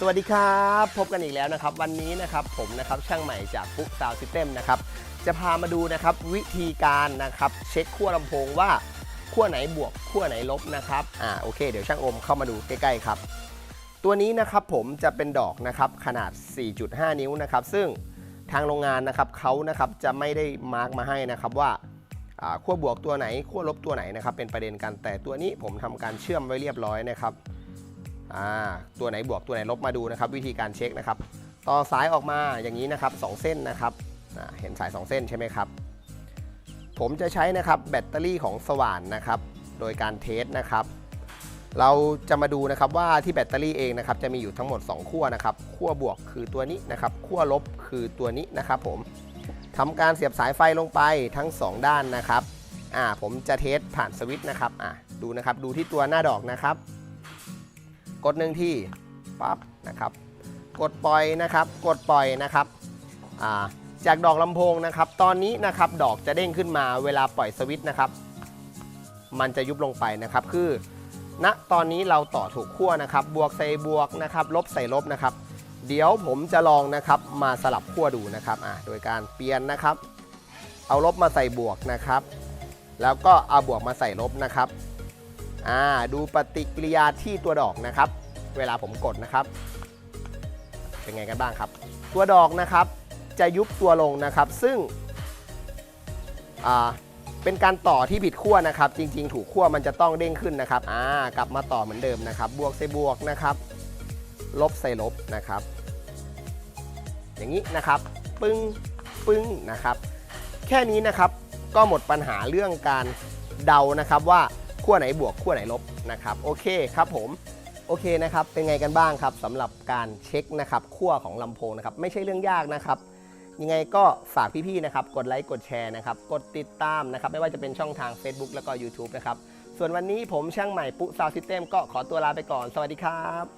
สวัสดีครับ พบกันอีกแล้วนะครับ วันนี้นะครับผมนะครับช่างใหม่จากปุ๊กซาวซิสเต็มนะครับจะพามาดูนะครับวิธีการนะครับเช็คขั้วลำโพงว่าขั้วไหนบวกขั้วไหนลบนะครับอ่าโอเค เดี๋ยวช่างอมเข้ามาดูใกล้ๆครับ ตัวนี้นะครับผมจะเป็นดอกนะครับขนาด 4.5 นิ้วนะครับ ซึ่งทางโรงงานนะครับเขานะครับจะไม่ได้มาร์กมาให้นะครับว่าขั้วบวกตัวไหนขั้วลบตัวไหนนะครับเป็นประเด็นกันแต่ตัวนี้ผมทำการเชื่อมไว้เรียบร้อยนะครับ ตัวไหนบวกตัวไหนลบมาดูนะครับ วิธีการเช็คนะครับ ต่อสายออกมาอย่างนี้นะครับสองเส้นนะครับเห็นสาย 2 เส้นใช่ไหมครับ ผมจะใช้นะครับแบตเตอรี่ของสว่านนะครับ โดยการเทสนะครับ เราจะมาดูนะครับว่าที่แบตเตอรี่เองนะครับ จะมีอยู่ทั้งหมด 2 ขั้วนะครับขั้วบวกคือตัวนี้นะครับขั้วลบคือตัวนี้นะครับผมทำการเสียบสายไฟลงไปทั้ง 2 ด้านนะครับอ่าผมจะเทสผ่านสวิตช์นะครับอ่าดูนะครับดูที่ตัวหน้าดอกนะครับ กดหนึ่งที่ปั๊บนะครับ กดปล่อยนะครับ กดปล่อยนะครับาจากดอกลำโพงนะครับ ตอนนี้นะครับดอกจะเด้งขึ้นมาเวลาปล่อยสวิตช์นะครับ มันจะยุบลงไปนะครับ คือณตอนนี้เราต่อถูกขั้วนะครับ บวกใส่บวกนะครับ ลบใส่ลบนะครับ เดี๋ยวผมจะลองนะครับมาสลับขั้วดูนะครับอ่าโดยการเปลี่ยนนะครับ เอาลบมาใส่บวกนะครับ แล้วก็เอาบวกมาใส่ลบนะครับ อ่าดูปฏิกิริยาที่ตัวดอกนะครับ เวลาผมกดนะครับ เป็นไงกันบ้างครับ ตัวดอกนะครับจะยุบตัวลงนะครับ ซึ่งอ่าเป็นการต่อที่ผิดขั้วนะครับ จริง ๆ ถูกขั้วมันจะต้องเด้งขึ้นนะครับอ่ากลับมาต่อเหมือนเดิมนะครับ บวกใส่บวกนะครับ ลบใส่ลบนะครับ อย่างนี้นะครับปึ้งปึ้งนะครับ แค่นี้นะครับก็หมดปัญหาเรื่องการเดานะครับว่า ขั้วไหนบวกขั้วไหนลบนะครับโอเคครับผมโอเคนะครับเป็นไงกันบ้างครับสำหรับการเช็คนะครับขั้วของลำโพงนะครับไม่ใช่เรื่องยากนะครับยังไงก็ฝากพี่ๆนะครับกดไลค์กดแชร์นะครับกดติดตามนะครับไม่ว่าจะเป็นช่องทาง Facebook แล้วก็ YouTube นะครับส่วนวันนี้ผมช่างใหม่ปุ๊ซาวซิสเต็มก็ขอตัวลาไปก่อน สวัสดีครับ